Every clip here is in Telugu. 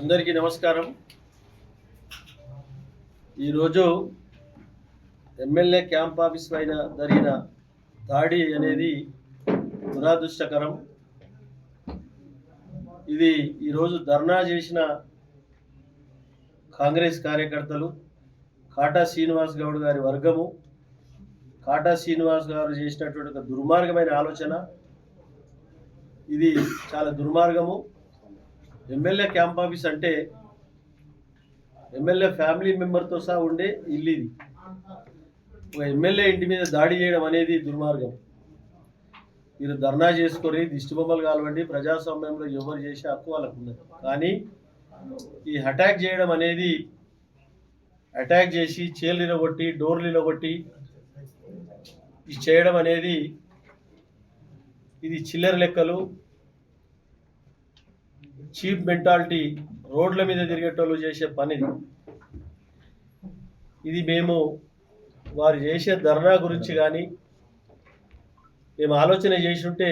అందరికీ నమస్కారం. ఈరోజు ఎమ్మెల్యే క్యాంప్ ఆఫీస్ పైన జరిగిన దాడి అనేది దురాదృష్టకరం. ఇది ఈరోజు ధర్నా చేసిన కాంగ్రెస్ కార్యకర్తలు కాటా శ్రీనివాస్ గౌడ్ గారి వర్గము కాటా శ్రీనివాస్ గారు చేసినటువంటి ఒక దుర్మార్గమైన ఆలోచన. ఇది చాలా దుర్మార్గము. ఎమ్మెల్యే క్యాంప్ ఆఫీస్ అంటే ఎమ్మెల్యే ఫ్యామిలీ మెంబర్తో సహా ఉండే ఇల్లు ఇది. ఒక ఎమ్మెల్యే ఇంటి మీద దాడి చేయడం అనేది దుర్మార్గం. మీరు ధర్నా చేసుకొని దిష్టిబొమ్మలు కాలవండి ప్రజాస్వామ్యంలో ఎవరు చేసే హక్కు వాళ్ళకు ఉన్నది కానీ ఈ అటాక్ చేయడం అనేది అటాక్ చేసి చేలు కొట్టి డోర్లు కొట్టి ఇది చేయడం అనేది ఇది చిల్లర లెక్కలు. చీప్ మెంటాలిటీ రోడ్ల మీద తిరిగేటోళ్ళు చేసే పని ఇది. మేము వారు చేసే ధర్నా గురించి కానీ మేము ఆలోచన చేసి ఉంటే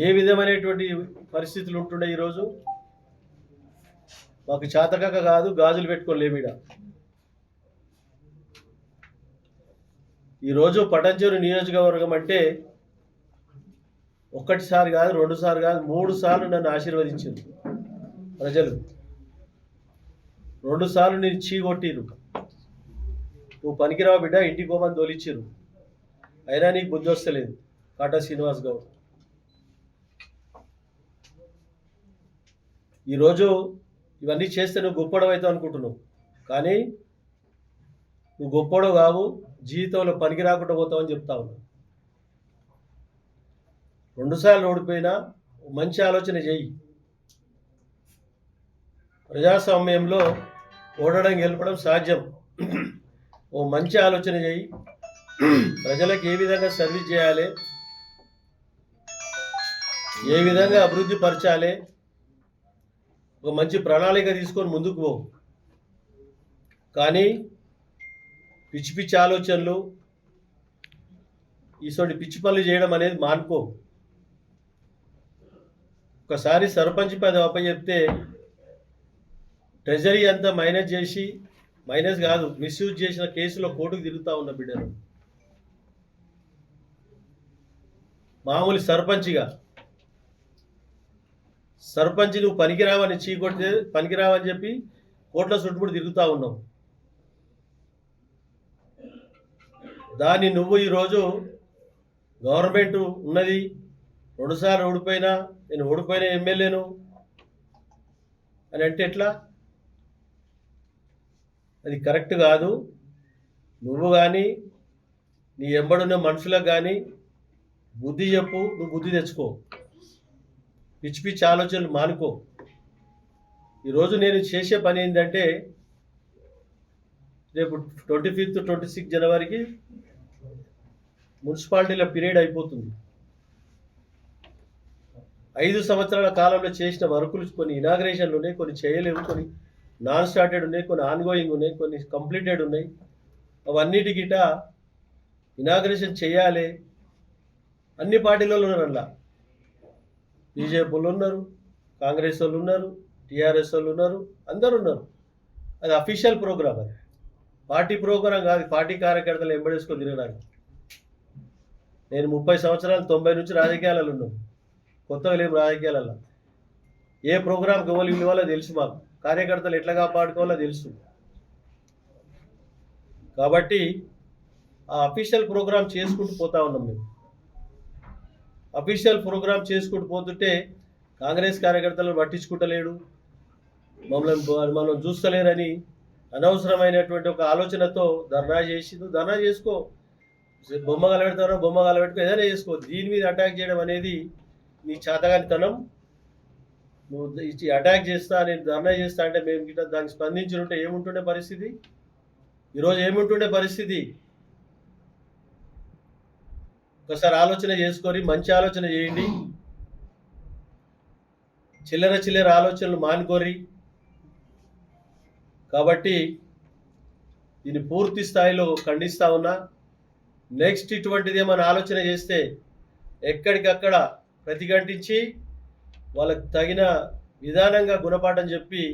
ఏ విధమైనటువంటి పరిస్థితులు ఉంటుండే ఈరోజు? మాకు చేతకక కాదు గాజులు పెట్టుకోలేమిడ ఈరోజు పటంచెరు నియోజకవర్గం అంటే ఒక్కటిసారి కాదు రెండు సార్లు కాదు మూడు సార్లు నన్ను ఆశీర్వదించారు ప్రజలు. రెండు సార్లు నేను చీగొట్టిరు నువ్వు పనికిరావు బిడ్డ ఇంటికి పోమని తోలిచ్చిరు అయినా నీకు బుద్ధి వస్తలేదు. కాటా శ్రీనివాస్ గౌడ్. ఈరోజు ఇవన్నీ చేస్తే నువ్వు గొప్పడం అవుతావు అనుకుంటున్నావు. కానీ నువ్వు గొప్పడో కావు జీవితంలో పనికి రాకుండా పోతావని చెప్తా ఉన్నావు. రెండుసార్లు ఓడిపోయినా మంచి ఆలోచన చేయి ప్రజాస్వామ్యంలో ఓడడం గెలపడం సాధ్యం. ఓ మంచి ఆలోచన చేయి ప్రజలకు ఏ విధంగా సర్వీస్ చేయాలి? ఏ విధంగా అభివృద్ధి పరచాలి? ఒక మంచి ప్రణాళిక తీసుకొని ముందుకు పో. కానీ పిచ్చి పిచ్చి ఆలోచనలు ఈసోటి పిచ్చి పనులు చేయడం అనేది మానుకో. ఒకసారి సర్పంచ్ పదవి అప్పచెప్తే ట్రెజరీ అంతా మైనస్ చేసి మైనస్ కాదు మిస్యూజ్ చేసిన కేసులో కోర్టుకు తిరుగుతూ ఉన్న బిడ్డను మామూలు సర్పంచ్గా. సర్పంచ్ నువ్వు పనికిరావని చీకొడితే పనికిరావని చెప్పి కోర్టులో చుట్టుముడు తిరుగుతూ ఉన్నావు. దాన్ని నువ్వు ఈరోజు గవర్నమెంట్ ఉన్నది రెండుసార్లు ఓడిపోయినా నేను ఓడిపోయిన ఎమ్మెల్యేను అని అంటే ఎట్లా? అది కరెక్ట్ కాదు. నువ్వు కానీ నీ ఎంబడున్న మనుషులకు కానీ బుద్ధి చెప్పు నువ్వు బుద్ధి తెచ్చుకో. పిచ్చి పిచ్చి ఆలోచనలు మానుకో. ఈరోజు నేను చేసే పని ఏంటంటే రేపు ట్వంటీ ఫిఫ్త్ ట్వంటీ సిక్స్ జనవరికి మున్సిపాలిటీల పీరియడ్ అయిపోతుంది. ఐదు సంవత్సరాల కాలంలో చేసిన వర్కులు కొన్ని ఇనాగ్రేషన్లు ఉన్నాయి కొన్ని చేయలేవు కొన్ని నాన్ స్టార్టెడ్ ఉన్నాయి కొన్ని ఆన్గోయింగ్ ఉన్నాయి కొన్ని కంప్లీటెడ్ ఉన్నాయి. అవన్నిటికిట ఇనాగ్రేషన్ చేయాలి. అన్ని పార్టీలలో ఉన్నారు అందులో. బీజేపీ వాళ్ళు ఉన్నారు కాంగ్రెస్ వాళ్ళు ఉన్నారు టీఆర్ఎస్ వాళ్ళు ఉన్నారు అందరు ఉన్నారు. అది అఫీషియల్ ప్రోగ్రామ్ అది. పార్టీ ప్రోగ్రాం కాదు పార్టీ కార్యకర్తలు ఎంబడేసుకొని తినడానికి నేను ముప్పై సంవత్సరాలు తొంభై నుంచి రాజకీయాలలో ఉన్నాను. కొత్తగా లేవు రాజకీయాలలో ఏ ప్రోగ్రాంకి ఎవరు ఇవ్వాలో తెలుసు మాకు. కార్యకర్తలు ఎట్లా కాపాడుకోవాలో తెలుసు. కాబట్టి ఆ అఫీషియల్ ప్రోగ్రామ్ చేసుకుంటూ పోతా ఉన్నాం మేము. అఫీషియల్ ప్రోగ్రామ్ చేసుకుంటూ పోతుంటే కాంగ్రెస్ కార్యకర్తలను పట్టించుకుంటలేడు. మమ్మల్ని మనం చూస్తలేరని అనవసరమైనటువంటి ఒక ఆలోచనతో ధర్నా చేసిండు. ధర్నా చేసుకో. బొమ్మ కలబెడతారో బొమ్మ కలబెట్టుకో ఏదైనా చేసుకో. దీని మీద అటాక్ చేయడం అనేది నీ చేతగానితనం నువ్వు ఇచ్చి అటాక్ చేస్తా నేను ధర్నా చేస్తా అంటే మేము గిట్ట దానికి స్పందించి ఉంటే ఏముంటుండే పరిస్థితి? ఈరోజు ఏముంటుండే పరిస్థితి? ఒకసారి ఆలోచన చేసుకొని మంచి ఆలోచన చేయండి. చిల్లర చిల్లర ఆలోచనలు మానుకోరి కాబట్టి దీన్ని పూర్తి స్థాయిలో ఖండిస్తా ఉన్నా. నెక్స్ట్ ఇటువంటిది ఏమైనా ఆలోచన చేస్తే ఎక్కడికక్కడ ప్రతిఘటించి వాళ్ళకు తగిన విధానంగా గుణపాఠం చెప్పి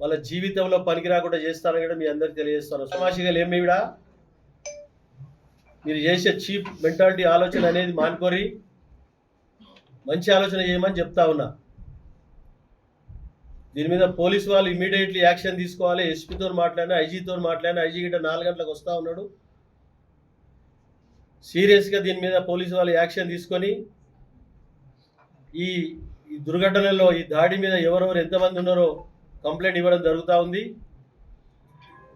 వాళ్ళ జీవితంలో పనికి రాకుండా చేస్తానని కూడా మీ అందరికి తెలియజేస్తాను. సమాషిగా ఏమీవిడా మీరు చేసే చీప్ మెంటాలిటీ ఆలోచన అనేది మానుకోరి మంచి ఆలోచన చేయమని చెప్తా ఉన్నా. దీని మీద పోలీసు వాళ్ళు ఇమీడియట్లీ యాక్షన్ తీసుకోవాలి. ఎస్పీతో మాట్లాడినా ఐజీతో మాట్లాడినా ఐజీ గిట్ట నాలుగు గంటలకు వస్తూ ఉన్నాడు. సీరియస్గా దీని మీద పోలీసు వాళ్ళు యాక్షన్ తీసుకొని ఈ దుర్ఘటనలో ఈ దాడి మీద ఎవరెవరు ఎంతమంది ఉన్నారో కంప్లైంట్ ఇవ్వడం జరుగుతూ ఉంది.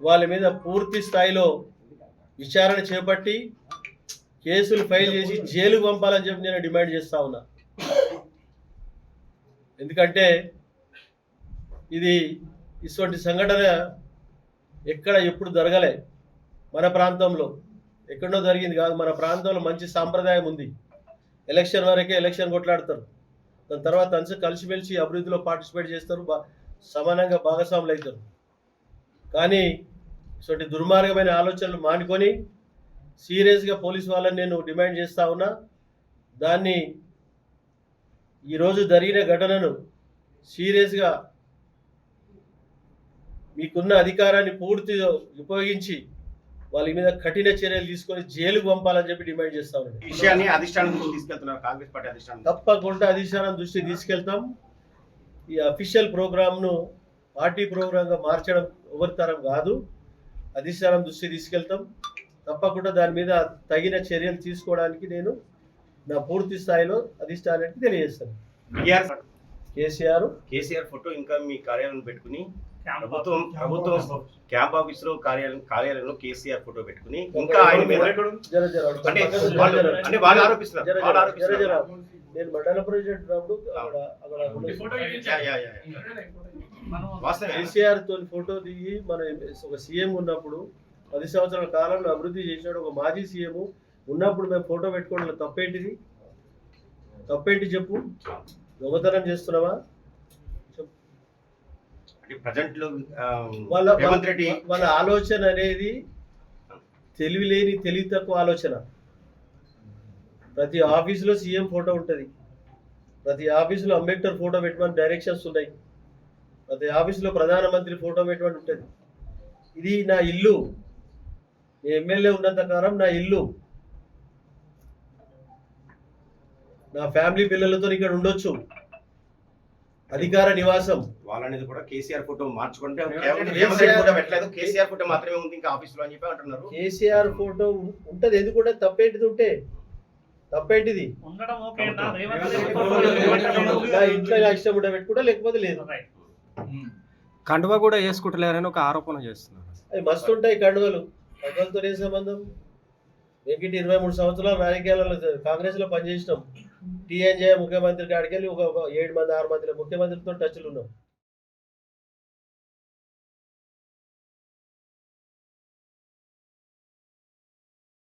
వాళ్ళ మీద పూర్తి స్థాయిలో విచారణ చేపట్టి కేసులు ఫైల్ చేసి జైలుకు పంపాలని చెప్పి నేను డిమాండ్ చేస్తా ఉన్నా. ఎందుకంటే ఇది ఇటువంటి సంఘటన ఎక్కడ ఎప్పుడు జరగలే. మన ప్రాంతంలో ఎక్కడో జరిగింది కాదు. మన ప్రాంతంలో మంచి సాంప్రదాయం ఉంది. ఎలక్షన్ వరకే ఎలక్షన్ కొట్లాడతారు. దాని తర్వాత అంచు కలిసిమెలిసి అభివృద్ధిలో పార్టిసిపేట్ చేస్తారు సమానంగా భాగస్వాములు అవుతారు. కానీ ఇటువంటి దుర్మార్గమైన ఆలోచనలు మానుకొని సీరియస్గా పోలీస్ వాళ్ళని నేను డిమాండ్ చేస్తా ఉన్నా దాన్ని ఈరోజు జరిగిన ఘటనను సీరియస్గా మీకున్న అధికారాన్ని పూర్తిగా ఉపయోగించి వాళ్ళ మీద కఠిన చర్యలు తీసుకొని జైలుకు పంపాలని చెప్పి డిమాండ్ చేస్తా ఉన్నాను ఈ విషయాన్ని అధిష్టానం తీసుకెళ్తున్నారు కాంగ్రెస్ పార్టీ అధిష్టానం తప్పకుండా అధిష్టానం దృష్టి తీసుకెళ్తాం. ఈ అఫీషియల్ ప్రోగ్రామ్ను పార్టీ ప్రోగ్రామ్గా మార్చడం ఎవరి తరం కాదు. అధిష్టానం దృష్టి తీసుకెళ్తాం. తప్పకుండా దాని మీద తగిన చర్యలు తీసుకోవడానికి నేను నా పూర్తి స్థాయిలో అధిష్టానానికి తెలియజేస్తాను. కేసీఆర్. కేసీఆర్ ఫోటో ఇంకా మీ కార్యాలయం పెట్టుకుని ప్రభుత్వం ప్రభుత్వం క్యాంప్ ఆఫీస్. లో కార్యాలయం కార్యాలయంలో కేసీఆర్ ఫోటో పెట్టుకుని ఇంకా ఆయన మీద అంటే వాళ్ళు. అంటే వాళ్ళు ఆరోపిస్తున్నారు వాళ్ళు నేను మండల ప్రెసిడెంట్ ఉన్నప్పుడు అక్కడ అక్కడ యా, యా, యా, యా. వాస్తవమే. కేసీఆర్ తోని ఫోటో దిగి మన ఒక సీఎం ఉన్నప్పుడు పది సంవత్సరాల కాలంలో అభివృద్ధి చేసినాడు ఒక మాజీ సీఎం ఉన్నప్పుడు మేము ఫోటో పెట్టుకోవడం తప్పేంటిది? తప్పేంటి చెప్పు? దొంగతనం చేస్తున్నావా? ప్రజెంట్లో వాళ్ళ రేవంత్ రెడ్డి వాళ్ళ ఆలోచన అనేది తెలివి లేని తెలివి తక్కువ ఆలోచన. ప్రతి ఆఫీసులో సీఎం ఫోటో ఉంటుంది. ప్రతి ఆఫీసులో అంబేద్కర్ ఫోటో పెట్టమని డైరెక్షన్స్ ఉన్నాయి. ప్రతి ఆఫీసులో ప్రధానమంత్రి ఫోటో పెట్టమని ఉంటుంది. ఇది నా ఇల్లు. నేను ఎమ్మెల్యే ఉన్నంత కాలం నా ఇల్లు. నా ఫ్యామిలీ పిల్లలతో ఇక్కడ ఉండొచ్చు. అధికార నివాసం. వాళ్ళనేది కూడా కేసీఆర్ ఫోటో మార్చుకుంటే ఫోటో పెట్టలేదు. కేసీఆర్ ఫోటో మాత్రమే ఉంది ఇంకా ఆఫీస్లో అని చెప్పి అంటున్నారు. కేసీఆర్ ఫోటో ఉంటది. ఎందుకు ఉంటది తప్పేంటిది ఉంటే? తప్పేంటిది? ఇంట్లో ఇష్టం ఉంటే పెట్టుకుంటా లేకపోతే లేదు. రైట్. కండువా కూడా వేసుకుంటలేరని ఒక ఆరోపణ చేస్తున్నారు. అవి మస్తు ఉంటాయి కండువలు. కండువలతో ఏం సంబంధం? వెంకటి ఇరవై మూడు సంవత్సరాలు రాజకీయాలలో కాంగ్రెస్లో పనిచేసినాం. టీఎన్జే ముఖ్యమంత్రి కాడికి వెళ్ళి ఒక ఒక ఏడు మంది ఆరు మంది ముఖ్యమంత్రితో టచ్లు ఉన్నాం